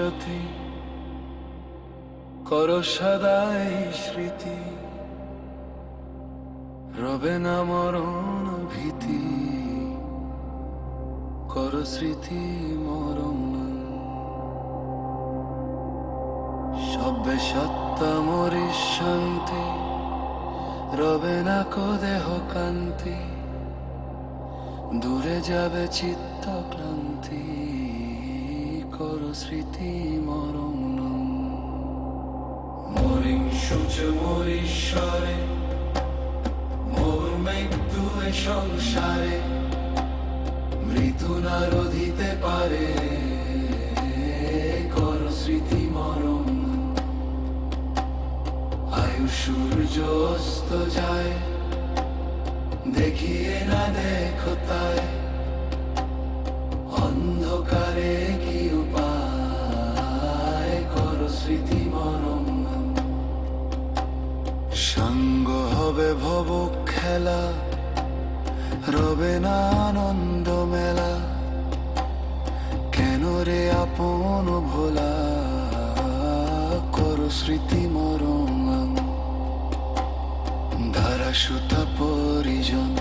ভবিষ্যতি কর সদাই স্মৃতি। রবে না মরণ ভীতি, কর স্মৃতি মরণ। সবে সত্তা মরি শান্তি রবে না কো দেহ কান্তি দূরে যাবে চিত্ত ক্লান্তি। কর স্মৃতি মরণ মরিং সূচ মরিশ্বরে, মোর মৃত্যু সংসারে, মৃত্যু না রোধিতে পারে। কর স্মৃতি মরণ। আয়ু সূর্য অস্ত যায়, দেখিয়ে না দেখো তাই। অন্ধকারে খেলা রবে না আনন্দ মেলা। কেন রে আপন ভোলা, করো স্মৃতি মরম ধারা সুতা পরিজন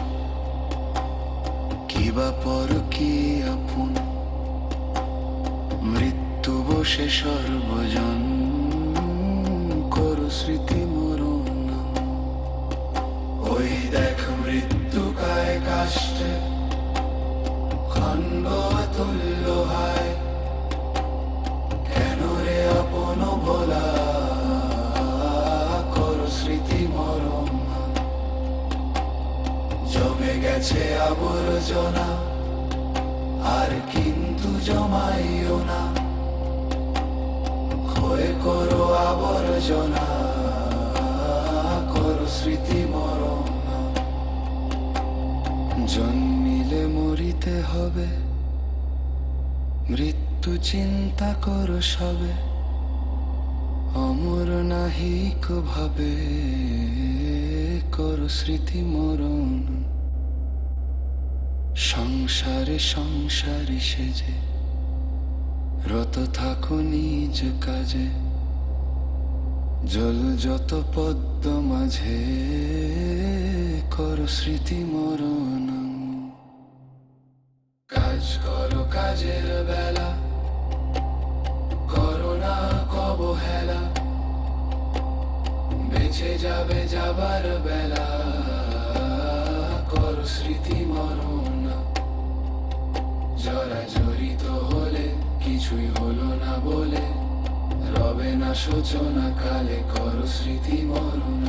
কিবা পর কি আপন? মৃত্যু বসে সর্বজন, করু স্মৃতি মরণ। ওই কায় জমে গেছে আবর্জনা আর কিন্তু জমাইও না করো আবর্জনা করো স্মৃতি মরিতে হবে। মৃত্যু চিন্তা করো সবে। অমর নাহিক ভাবে করো স্মৃতি মরণ। সংসারে সংসারী সেজে। রত থাকো নিজ কাজে। জল যত পদ্ম মাঝে। করো স্মৃতি মরণ। যাবে যাবার বেলা, করো স্মৃতি মরণ। জরা জড়িত হলে কিছুই হলো না বলে, রবে না সূচনা কালে করো স্মৃতি মরণ।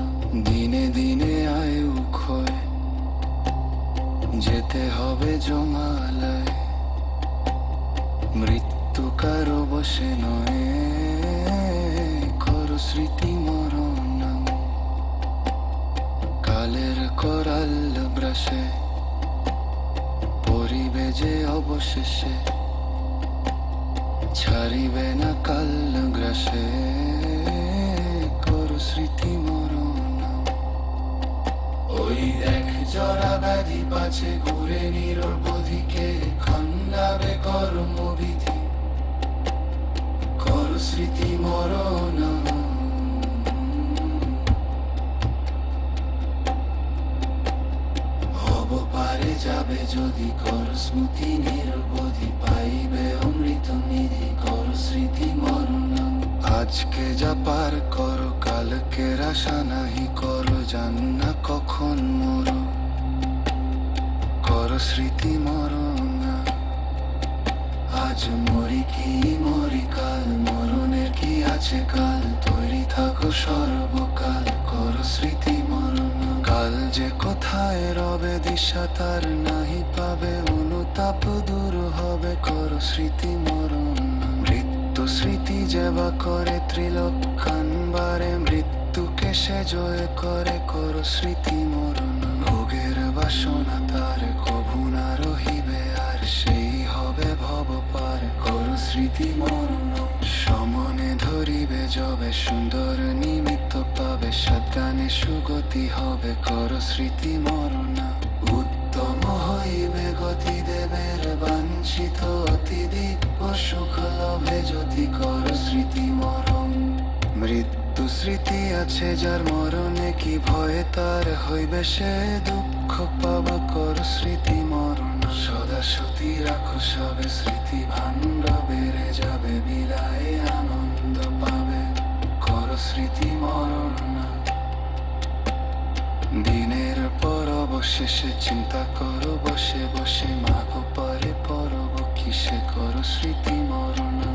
দিনে দিনে আয়ু ক্ষয়, যেতে হবে জমালায়। মৃত্যু কারও বসে নয়, করো স্মৃতি মরণ। কালের করাল ব্রাশে, পরিবে যে অবশেষে ছাড়িবে না কাল গ্রাসে। করো স্মৃতি মরণ। ওই দেখ জরা ব্যাধি পাছে ঘুরে নিরবধিকে খণ্ডাবে কর্মবিধি পারে যাবে যদি কর স্মৃতি নিরবধি পাইবে অমৃত নিধি কর স্মৃতি মরণ আজকে যা পার করো, কালকে আশা নাহি করো জান না কখন মরো? কর স্মৃতি মরণ। আজ মরি কি, মরি কাল, মরণের কি আছে কাল? তৈরি থাকো সর্বকাল, কর স্মৃতি মরণ। কাল যে কোথায় রবে দিশা, তার নাহি পাবে অনুতাপ, দূর হবে কর স্মৃতি মরণ। মৃত্যু স্মৃতি যেবা করে ত্রিলোকানবারে মৃত্যুকে সে জয় করে কর স্মৃতি মরণ। ভোগের বাসনা তার কভু না রহিবে আর সেই হবে ভব পার কর স্মৃতি মরণ। সমনে ধরিবে যবে সুন্দর নিমিত্ত পাবে সৎগানে সুগতি হবে, কর স্মৃতি মরণ। উত্তম হইবে গতি দেবের বাঞ্ছিত অতি দিব্য সুখ লভে যদি কর স্মৃতি মরণ। মৃত্যু স্মৃতি আছে যার মরণে কি ভয়ে তার হইবে সে? দুঃখ পাব, কর স্মৃতি মরণ। সদা সতী রাখো সবে, স্মৃতি ভাণ্ড বেড়ে যাবে, বিলায়ে আনন্দ পাবে। কর স্মৃতি মরণ। দিনের পর অবশেষে চিন্তা করো বসে বসে মাগো পরে পরব কিসে করো স্মৃতি মরণ?